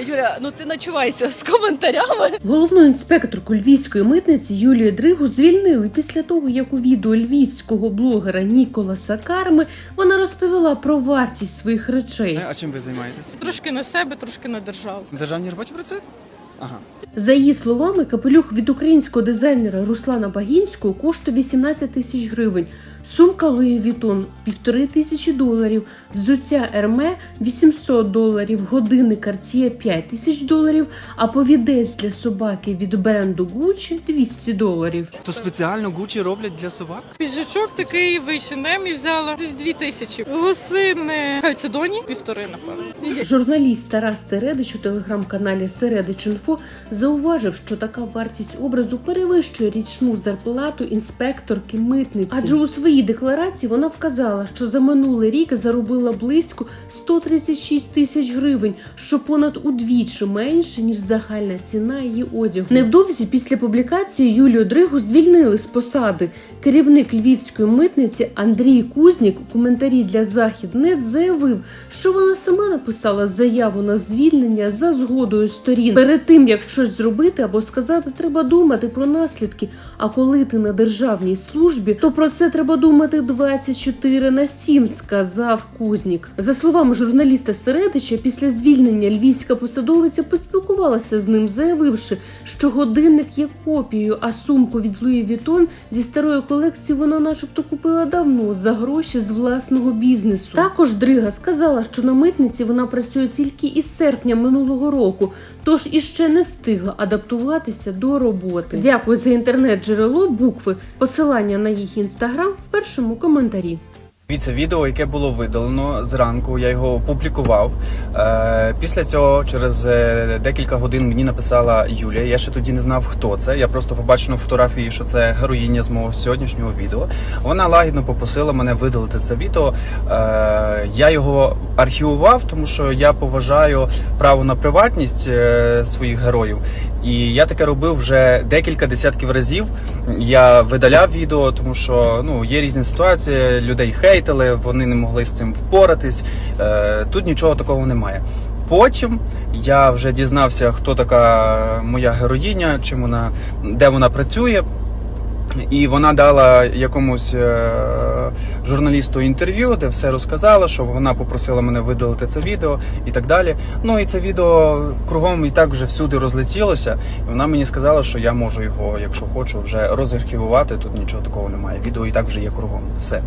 Юля, ну ти начувайся з коментарями. Головну інспекторку львівської митниці Юлію Дригу звільнили після того, як у відео львівського блогера Ніколаса Карми вона розповіла про вартість своїх речей. А чим ви займаєтесь? Трошки на себе, трошки на державу. В державній роботі працюєте? Ага. За її словами, капелюх від українського дизайнера Руслана Багінського коштує 18 тисяч гривень. Сумка Луї Вітон – півтори тисячі доларів, взуття Ерме 800 доларів, годинник Cartier 5 тисяч доларів, а повідець для собаки від бренду Gucci 200 доларів. То спеціально Гучі роблять для собак? Піджачок такий в H&M і взяла десь дві тисячі. Гусини Хальцедоні півтори, напевно. Журналіст Тарас Середич у телеграм-каналі Середич Інфо зауважив, що така вартість образу перевищує річну зарплату інспекторки митниці. Адже у своїй декларації вона вказала, що за минулий рік заробила близько 136 тисяч гривень, що понад удвічі менше ніж загальна ціна її одягу. Невдовзі після публікації Юлію Дригу звільнили з посади. Керівник львівської митниці Андрій Кузнік у коментарі для Західнет заявив, що вона сама написала заяву на звільнення за згодою сторін. Перед тим як щось зробити або сказати, треба думати про наслідки. А коли ти на державній службі, то про це треба думати 24 на 7, сказав Кузнік. За словами журналіста Середича, після звільнення львівська посадовиця поспілкувалася з ним, заявивши, що годинник є копією, а сумку від Луї Вітон зі старої колекції вона, начебто, купила давно за гроші з власного бізнесу. Також Дрига сказала, що на митниці вона працює тільки із серпня минулого року, тож іще не встигла адаптуватися до роботи. Дякую за інтернет-джерело букви. Посилання на їх інстаграм першому коментарі. Дивіться відео, яке було видалено зранку. Я його опублікував. Е, після цього, через е, декілька годин, мені написала Юлія. Я ще тоді не знав, хто це. Я просто побачив на фотографії, що це героїня з мого сьогоднішнього відео. Вона лагідно попросила мене видалити це відео. Е, я його архівував, тому що я поважаю право на приватність е, своїх героїв. І я таке робив вже декілька десятків разів. Я видаляв відео, тому що ну є різні ситуації. Людей хейтили, вони не могли з цим впоратись. Е, тут нічого такого немає. Потім я вже дізнався, хто така моя героїня, чим вона, де вона працює. І вона дала якомусь е, журналісту інтерв'ю, де все розказала, що вона попросила мене видалити це відео і так далі. Ну і це відео кругом і так вже всюди розлетілося. І вона мені сказала, що я можу його, якщо хочу, вже розархівувати. Тут нічого такого немає. Відео і так вже є кругом. Все.